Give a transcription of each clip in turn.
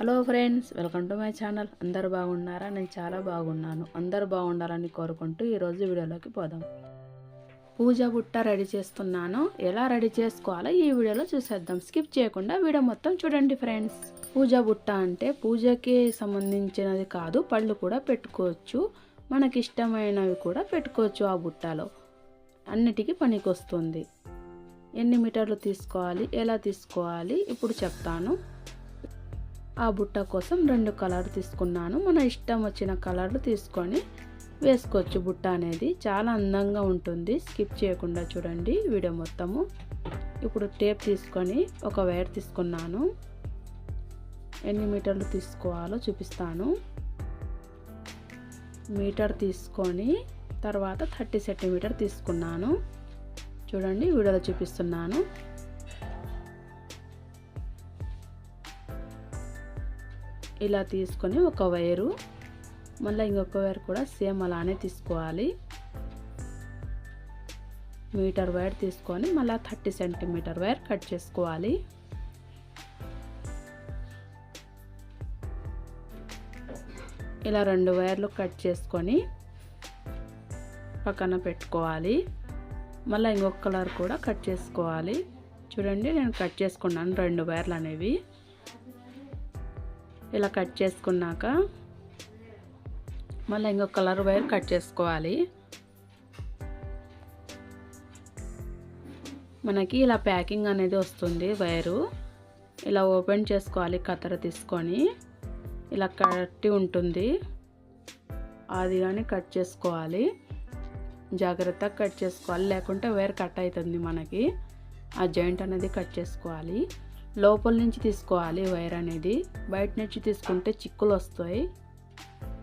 Hello friends welcome to my channel. అందరు బాగున్నారా? నేను చాలా బాగున్నాను. అందరు బాగుండాలని కోరుకుంటూ ఈరోజు వీడియోలోకి పోదాం. పూజ బుట్ట రెడీ చేస్తున్నాను. ఎలా రెడీ చేసుకోవాలో ఈ వీడియోలో చూసేద్దాం. స్కిప్ చేయకుండా వీడియో మొత్తం చూడండి ఫ్రెండ్స్. పూజ బుట్ట అంటే పూజకి సంబంధించినది కాదు పళ్ళు కూడా పెట్టుకోవచ్చు. మనకి ఇష్టమైనవి కూడా పెట్టుకోవచ్చు ఆ బుట్టలో. అన్నిటికీ పనికొస్తుంది. ఎన్ని మీటర్లు తీసుకోవాలి? ఎలా తీసుకోవాలి? ఇప్పుడు చెప్తాను. ఆ బుట్ట కోసం రెండు కలర్ తీసుకున్నాను. మన ఇష్టం వచ్చిన కలర్లు తీసుకొని వేసుకోవచ్చు. బుట్ట అనేది చాలా అందంగా ఉంటుంది. స్కిప్ చేయకుండా చూడండి వీడియో మొత్తము. ఇప్పుడు టేప్ తీసుకొని ఒక వైర్ తీసుకున్నాను. ఎన్ని మీటర్లు తీసుకోవాలో చూపిస్తాను. మీటర్ తీసుకొని తర్వాత థర్టీ సెంటీమీటర్ తీసుకున్నాను. చూడండి వీడియోలో చూపిస్తున్నాను. ఇలా తీసుకొని ఒక వైరు మళ్ళీ ఇంకొక వైర్ కూడా సేమ్ అలానే తీసుకోవాలి. మీటర్ వైర్ తీసుకొని మళ్ళీ థర్టీ సెంటీమీటర్ వైర్ కట్ చేసుకోవాలి. ఇలా రెండు వైర్లు కట్ చేసుకొని పక్కన పెట్టుకోవాలి. మళ్ళీ ఇంకొక కలర్ కూడా కట్ చేసుకోవాలి. చూడండి నేను కట్ చేసుకున్నాను రెండు వైర్లు అనేవి. ఇలా కట్ చేసుకున్నాక మళ్ళీ ఇంకొక కలర్ వైర్ కట్ చేసుకోవాలి. మనకి ఇలా ప్యాకింగ్ అనేది వస్తుంది వైరు. ఇలా ఓపెన్ చేసుకోవాలి కత్తెర తీసుకొని. ఇలా కట్టి ఉంటుంది. అది కానీ కట్ చేసుకోవాలి. జాగ్రత్తగా కట్ చేసుకోవాలి లేకుంటే వైర్ కట్ అవుతుంది మనకి. ఆ జాయింట్ అనేది కట్ చేసుకోవాలి. లోపల నుంచి తీసుకోవాలి వైర్ అనేది. బయట నుంచి తీసుకుంటే చిక్కులు వస్తాయి.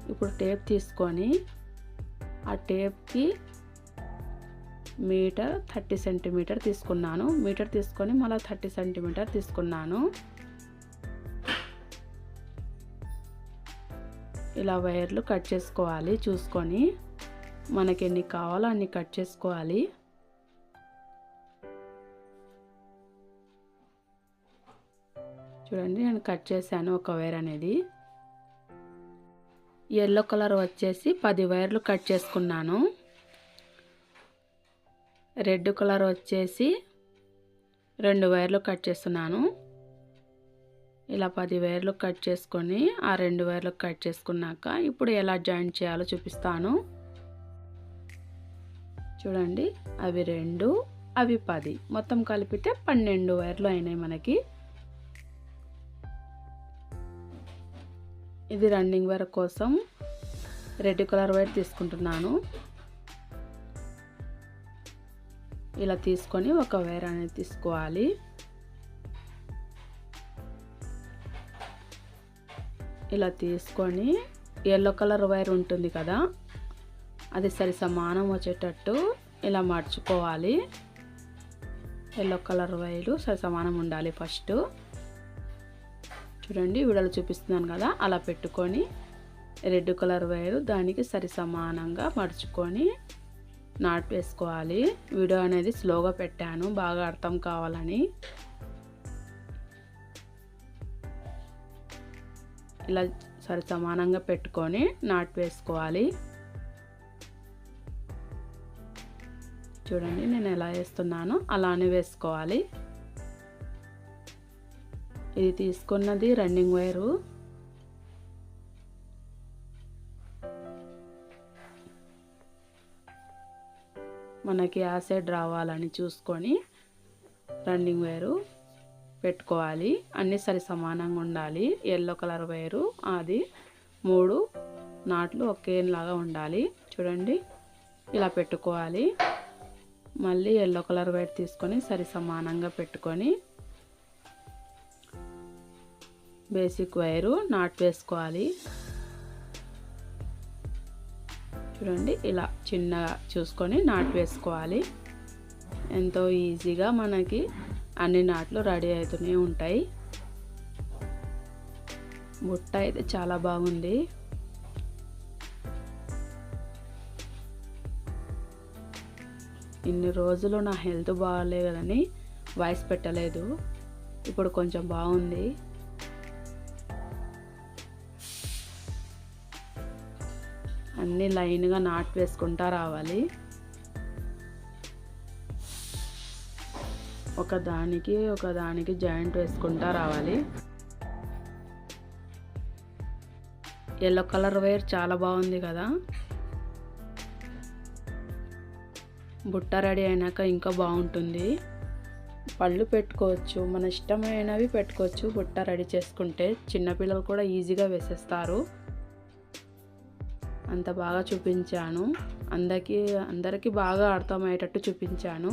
ఇప్పుడు టేప్ తీసుకొని ఆ టేప్కి మీటర్ థర్టీ సెంటీమీటర్ తీసుకున్నాను. మీటర్ తీసుకొని మళ్ళీ థర్టీ సెంటీమీటర్ తీసుకున్నాను. ఇలా వైర్లు కట్ చేసుకోవాలి చూసుకొని మనకి ఎన్ని కావాలో అన్ని కట్ చేసుకోవాలి. చూడండి నేను కట్ చేశాను ఒక వైర్ అనేది. ఎల్లో కలర్ వచ్చేసి పది వైర్లు కట్ చేసుకున్నాను. రెడ్ కలర్ వచ్చేసి రెండు వైర్లు కట్ చేస్తున్నాను. ఇలా పది వైర్లు కట్ చేసుకొని ఆ రెండు వైర్లు కట్ చేసుకున్నాక ఇప్పుడు ఎలా జాయింట్ చేయాలో చూపిస్తాను. చూడండి అవి రెండు అవి పది. మొత్తం కలిపితే పన్నెండు వైర్లు అయినాయి మనకి. ఇది రన్నింగ్ వేర్ కోసం రెడ్ కలర్ వైర్ తీసుకుంటున్నాను. ఇలా తీసుకొని ఒక వైర్ అనేది తీసుకోవాలి. ఇలా తీసుకొని ఎల్లో కలర్ వైర్ ఉంటుంది కదా అది సరి సమానం వచ్చేటట్టు ఇలా మర్చుకోవాలి. ఎల్లో కలర్ వైరు సరి సమానం ఉండాలి ఫస్ట్. చూడండి విడలు చూపిస్తున్నాను కదా అలా పెట్టుకొని రెడ్ కలర్ వైరు దానికి సరి సమానంగా మడుచుకొని నాటు వేసుకోవాలి. వీడియో అనేది స్లోగా పెట్టాను బాగా అర్థం కావాలని. ఇలా సరి సమానంగా పెట్టుకొని నాటు వేసుకోవాలి. చూడండి నేను ఎలా వేస్తున్నానో అలానే వేసుకోవాలి. ఇది తీసుకున్నది రన్నింగ్ వైరు మనకి ఆ సైడ్ రావాలని చూసుకొని రన్నింగ్ వైరు పెట్టుకోవాలి. అన్నీ సరి సమానంగా ఉండాలి. ఎల్లో కలర్ వైరు అది మూడు నాట్లు ఒకేలాగా ఉండాలి. చూడండి ఇలా పెట్టుకోవాలి. మళ్ళీ ఎల్లో కలర్ వైర్ తీసుకొని సరి సమానంగా పెట్టుకొని బేసిక్ వైరు నాట్ వేసుకోవాలి. చూడండి ఇలా చిన్నగా చూసుకొని నాట్ వేసుకోవాలి. ఎంతో ఈజీగా మనకి అన్ని నాట్లు రెడీ అవుతూనే ఉంటాయి. బుట్ట అయితే చాలా బాగుంది. ఇన్ని రోజులు నా హెల్త్ బాగాలేదని వాయిస్ పెట్టలేదు. ఇప్పుడు కొంచెం బాగుంది. అన్నీ లైన్గా నాట్ వేసుకుంటా రావాలి. ఒక దానికి ఒక దానికి జాయింట్ వేసుకుంటా రావాలి. ఎల్లో కలర్ వైర్ చాలా బాగుంది కదా. బుట్ట రెడీ అయినాక ఇంకా బాగుంటుంది. పళ్ళు పెట్టుకోవచ్చు మన ఇష్టమైనవి పెట్టుకోవచ్చు బుట్ట రెడీ చేసుకుంటే చిన్నపిల్లలు కూడా ఈజీగా వేసేస్తారు. అంత బాగా చూపించాను. అందరికీ అందరికీ బాగా అర్థమయ్యేటట్టు చూపించాను.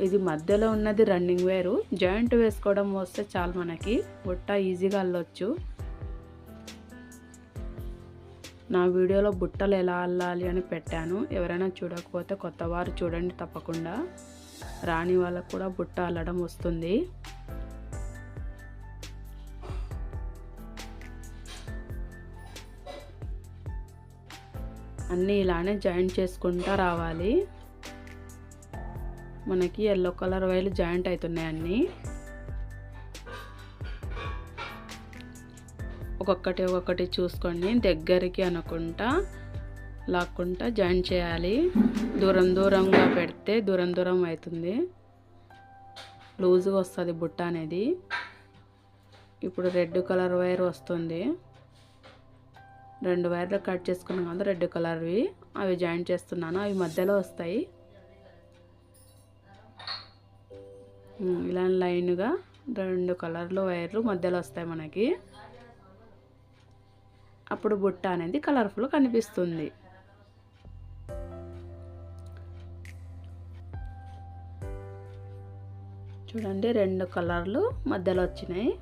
ఇది మధ్యలో ఉన్నది రన్నింగ్ వేరు జాయింట్ వేసుకోవడం వస్తే చాలు మనకి. బుట్ట ఈజీగా అల్లొచ్చు. నా వీడియోలో బుట్టలు ఎలా అల్లాలి అని పెట్టాను. ఎవరైనా చూడకపోతే కొత్త వారు చూడండి తప్పకుండా. రాని వాళ్ళకు కూడా బుట్ట అల్లడం వస్తుంది. అన్నీ ఇలానే జాయింట్ చేసుకుంటూ రావాలి. మనకి ఎల్లో కలర్ వైర్లు జాయింట్ అవుతున్నాయి అన్నీ. ఒక్కొక్కటి ఒక్కొక్కటి చూసుకొని దగ్గరికి అనుకుంటా లాక్కుంటా జాయిన్ చేయాలి. దూరం దూరంగా పెడితే దూరం దూరం అవుతుంది. లూజ్గా వస్తుంది బుట్ట అనేది. ఇప్పుడు రెడ్ కలర్ వైర్ వస్తుంది. రెండు వైర్లు కట్ చేసుకున్నాం కదా రెడ్ కలర్వి. అవి జాయింట్ చేస్తున్నాను. అవి మధ్యలో వస్తాయి. ఇలా లైన్గా రెండు కలర్లు వైర్లు మధ్యలో వస్తాయి మనకి. అప్పుడు బుట్ట అనేది కలర్ఫుల్ కనిపిస్తుంది. చూడండి రెండు కలర్లు మధ్యలో వచ్చినాయి.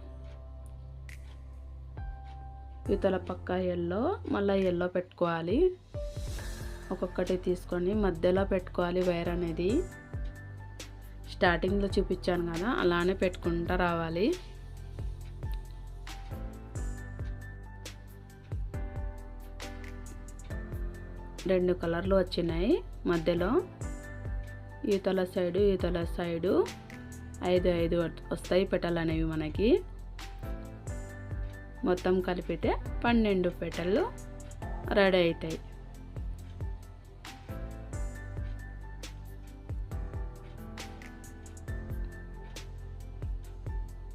ఇతల పక్క ఎల్లో మళ్ళీ ఎల్లో పెట్టుకోవాలి. ఒక్కొక్కటి తీసుకొని మధ్యలో పెట్టుకోవాలి వైర్ అనేది. స్టార్టింగ్లో చూపించాను కదా అలానే పెట్టుకుంటా రావాలి. రెండు కలర్లు వచ్చినాయి మధ్యలో. ఈతల సైడు ఈతల సైడు. ఐదు ఐదు వస్తాయి పెట్టాలనేవి అనేవి మనకి. మొత్తం కలిపితే పన్నెండు పెటలు రెడీ అవుతాయి.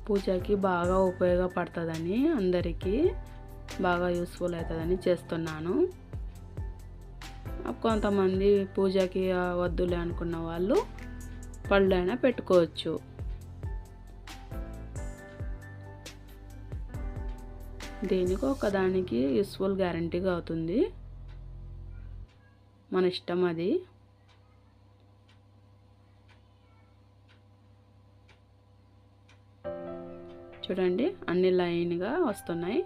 పూజకి బాగా ఉపయోగపడుతుందని అందరికీ బాగా యూస్ఫుల్ అవుతుందని చేస్తున్నాను. కొంతమంది పూజకి వద్దులే అనుకున్న వాళ్ళు పళ్ళైనా పెట్టుకోవచ్చు. దేనికి ఒకదానికి యూస్ఫుల్ గ్యారంటీగా అవుతుంది. మన ఇష్టం అది. చూడండి అన్ని లైన్గా వస్తున్నాయి.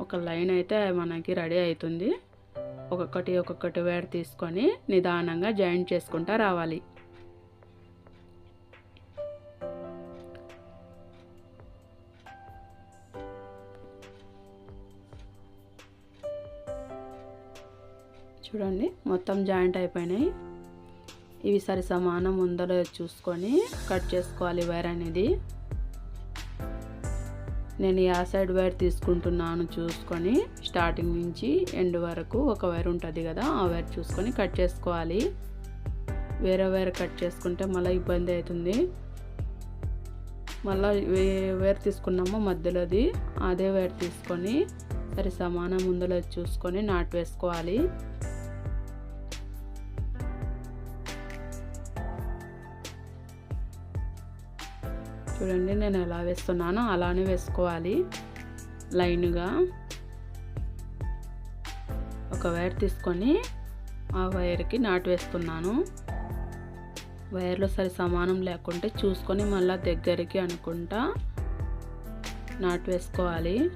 ఒక లైన్ అయితే మనకి రెడీ అవుతుంది. ఒక్కొక్కటి ఒక్కొక్కటి వేర్ తీసుకొని నిదానంగా జాయింట్ చేసుకుంటా రావాలి. చూడండి. మొత్తం జాయింట్ అయిపోయినాయి. ఇవి సరి సమానం ఉందో చూసుకొని కట్ చేసుకోవాలి వైర్ అనేది. నేను యా సైడ్ వైర్ తీసుకుంటున్నాను చూసుకొని స్టార్టింగ్ నుంచి ఎండ్ వరకు ఒక వైర్ ఉంటుంది కదా ఆ వైర్ చూసుకొని కట్ చేసుకోవాలి. వేరే వైర్ కట్ చేసుకుంటే మళ్ళీ ఇబ్బంది అవుతుంది. మళ్ళీ వేర్ తీసుకున్నామో మధ్యలోది. అదే వేర్ తీసుకొని సరి సమానం ముందులో చూసుకొని నాట్ వేసుకోవాలి. చూడండి నేను ఎలా వేస్తున్నానో అలానే వేసుకోవాలి లైన్గా. ఒక వైర్ తీసుకొని ఆ వైర్కి నాటు వేస్తున్నాను. వైర్లో సరి సమానం లేకుంటే చూసుకొని మళ్ళీ దగ్గరికి అనుకుంటా నాటు వేసుకోవాలి.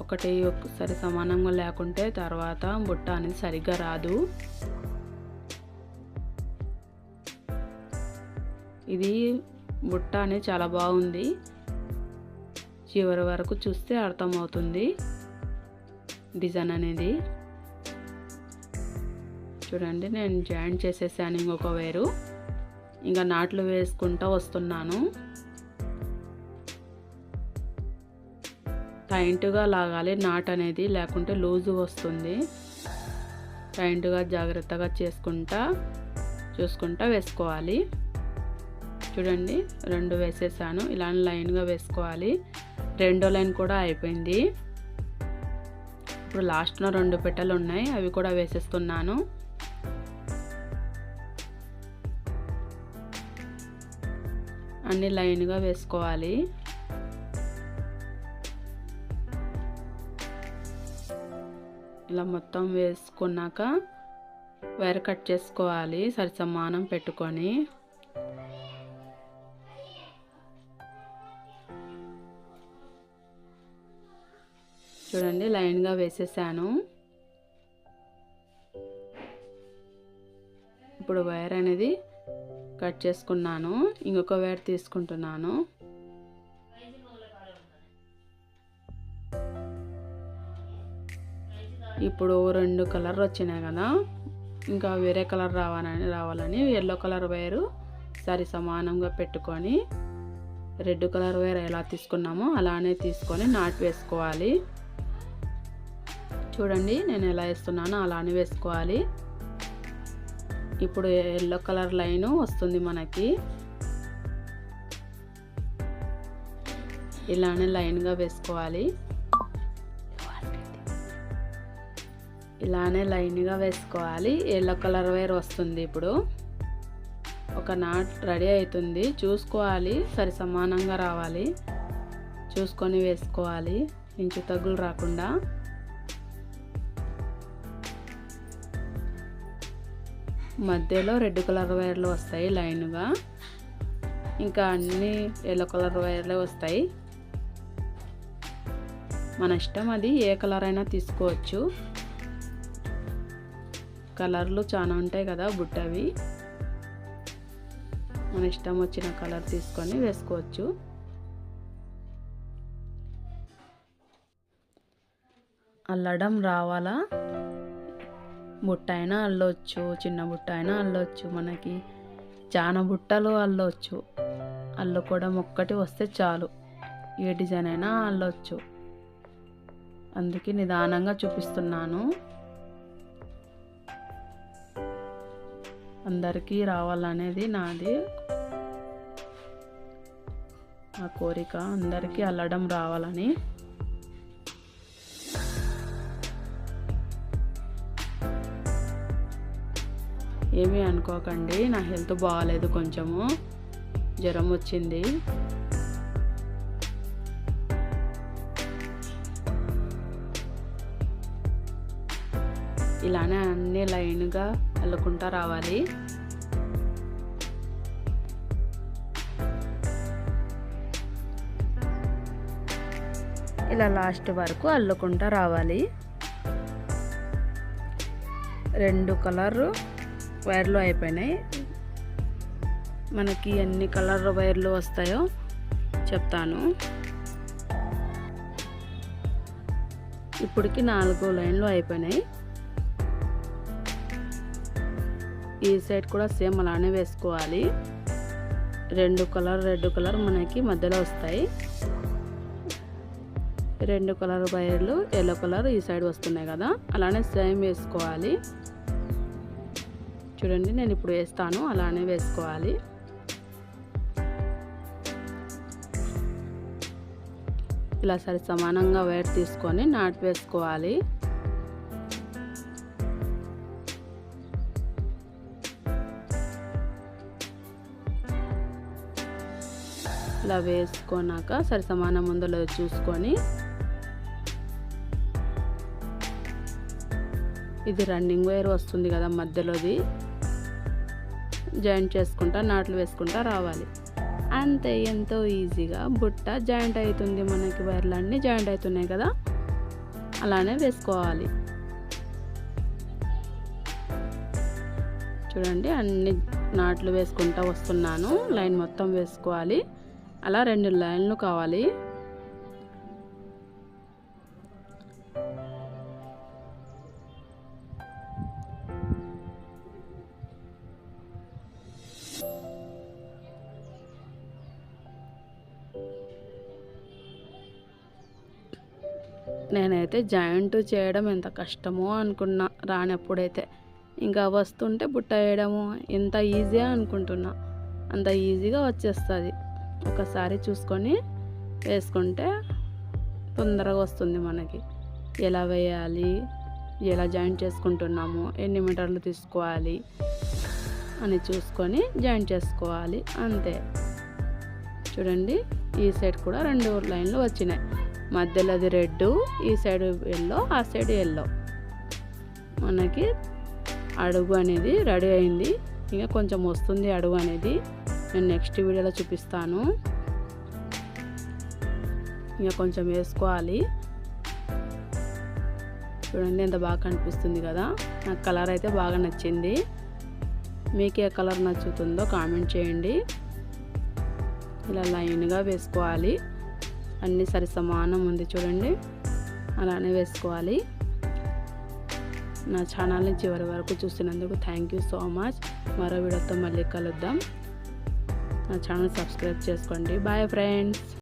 ఒకటి ఒకసారి సమానంగా లేకుంటే తర్వాత బుట్ట అనేది సరిగ్గా రాదు. ఇది బుట్ట అనేది చాలా బాగుంది. చివరి వరకు చూస్తే అర్థమవుతుంది. డిజైన్ అనేది. చూడండి నేను జాయింట్ చేసేసాను ఇంకొక వేరు. ఇంకా నాట్లు వేసుకుంటూ వస్తున్నాను. టైట్గా లాగాలి నాట్ అనేది లేకుంటే లూజు వస్తుంది. టైట్గా జాగ్రత్తగా చేసుకుంటా చూసుకుంటా వేసుకోవాలి. చూడండి రెండు వేసేసాను. ఇలా లైన్గా వేసుకోవాలి. రెండో లైన్ కూడా అయిపోయింది. ఇప్పుడు లాస్ట్లో రెండు పెట్టెలు ఉన్నాయి అవి కూడా వేసేస్తున్నాను. అన్ని లైన్గా వేసుకోవాలి. ఇలా మొత్తం వేసుకున్నాక వైర్ కట్ చేసుకోవాలి సరి సమానం పెట్టుకొని. చూడండి లైన్గా వేసేసాను. ఇప్పుడు వైర్ అనేది కట్ చేసుకున్నాను. ఇంకొక వైర్ తీసుకుంటున్నాను. ఇప్పుడు రెండు కలర్ వచ్చినాయి కదా. ఇంకా వేరే కలర్ రావాలని రావాలని ఎల్లో కలర్ వైరు సరి సమానంగా పెట్టుకొని రెడ్ కలర్ వైర్ ఎలా తీసుకున్నామో అలానే తీసుకొని నాటు వేసుకోవాలి. చూడండి నేను ఎలా వేస్తున్నానో అలానే వేసుకోవాలి. ఇప్పుడు ఎల్లో కలర్ లైను వస్తుంది మనకి. ఇలానే లైన్గా వేసుకోవాలి. ఇలానే లైన్గా వేసుకోవాలి. ఎల్లో కలర్ వైర్ వస్తుంది ఇప్పుడు. ఒక నాట్ రెడీ అవుతుంది. చూసుకోవాలి. సరి సమానంగా రావాలి. చూసుకొని వేసుకోవాలి. ఇంచు తగ్గులు రాకుండా. మధ్యలో రెడ్ కలర్ వైర్లు వస్తాయి లైన్గా. ఇంకా అన్ని ఎల్లో కలర్ వైర్లే వస్తాయి. మన ఇష్టం అది ఏ కలర్ అయినా తీసుకోవచ్చు. కలర్లు చాలా ఉంటాయి కదా బుట్టవి. మన ఇష్టం వచ్చిన కలర్ తీసుకొని వేసుకోవచ్చు. అల్లడం రావాలా? బుట్ట అయినా అల్లొచ్చు చిన్న బుట్ట అయినా అల్లొచ్చు మనకి. చాలా బుట్టలు అల్లొచ్చు. అల్లుకోవడం ఒక్కటి వస్తే చాలు. ఏ డిజైన్ అయినా అల్లొచ్చు. అందుకే నిదానంగా చూపిస్తున్నాను. అందరికీ రావాలనేది నాది. నా కోరిక అందరికీ అల్లడం రావాలని. ఏమీ అనుకోకండి. నా హెల్త్ బాగాలేదు కొంచెము. జ్వరం వచ్చింది. ఇలానే అన్ని లైన్గా అల్లుకుంటా రావాలి. ఇలా లాస్ట్ వరకు అల్లుకుంటా రావాలి. రెండు కలర్. వైర్లు అయిపోయినాయి. మనకి ఎన్ని కలర్ వైర్లు వస్తాయో చెప్తాను. ఇప్పటికి నాలుగు లైన్లు అయిపోయినాయి. ఈ సైడ్ కూడా సేమ్ అలానే వేసుకోవాలి. రెండు కలర్ రెడ్ కలర్ మనకి మధ్యలో వస్తాయి. రెండు కలర్ వైర్లు ఎల్లో కలర్ ఈ సైడ్ వస్తున్నాయి కదా. అలానే సేమ్ వేసుకోవాలి. చూడండి నేను ఇప్పుడు వేస్తాను అలానే వేసుకోవాలి. ఇలా సరి సమానంగా వైర్ తీసుకొని నాటు వేసుకోవాలి. ఇలా వేసుకున్నాక సరి సమానం ముందులో చూసుకొని ఇది రన్నింగ్ వైర్ వస్తుంది కదా మధ్యలోది. జాయింట్ చేసుకుంటా నాట్లు వేసుకుంటా రావాలి. అంతే ఎంతో ఈజీగా బుట్ట జాయింట్ అవుతుంది మనకి వైర్లు అన్నీ జాయింట్ అవుతున్నాయి కదా. అలానే వేసుకోవాలి. చూడండి అన్ని నాట్లు వేసుకుంటా వస్తున్నాను. లైన్ మొత్తం వేసుకోవాలి. అలా రెండు లైన్లు కావాలి. అయితే జాయింట్ చేయడం ఎంత కష్టమో అనుకున్నా రానప్పుడైతే. ఇంకా వస్తుంటే బుట్ట వేయడము ఎంత ఈజీగా అనుకుంటున్నా. అంత ఈజీగా వచ్చేస్తుంది. ఒకసారి చూసుకొని వేసుకుంటే తొందరగా వస్తుంది మనకి. ఎలా వేయాలి? ఎలా జాయింట్ చేసుకుంటున్నాము? ఎన్ని మీటర్లు తీసుకోవాలి? అని చూసుకొని జాయింట్ చేసుకోవాలి. అంతే. చూడండి ఈ సైడ్ కూడా రెండు లైన్లు వచ్చినాయి. మధ్యలో అది రెడ్ ఈ సైడ్ ఎల్లో ఆ సైడ్ ఎల్లో. మనకి అడుగు అనేది రెడీ అయింది. ఇంకా కొంచెం వస్తుంది అడుగు అనేది. నేను నెక్స్ట్ వీడియోలో చూపిస్తాను. ఇంకా కొంచెం వేసుకోవాలి. చూడండి ఎంత బాగా కనిపిస్తుంది కదా. నాకు కలర్ అయితే బాగా నచ్చింది. మీకు ఏ కలర్ నచ్చుతుందో కామెంట్ చేయండి. ఇలా లైన్గా వేసుకోవాలి. అన్నీ సరి సమానం ఉంది చూడండి. అలానే వేసుకోవాలి. నా ఛానల్ని చివరి వరకు చూసినందుకు థ్యాంక్ యూ సో మచ్ మరో వీడియోతో మళ్ళీ కలుద్దాం. నా ఛానల్ సబ్స్క్రైబ్ చేసుకోండి. Bye friends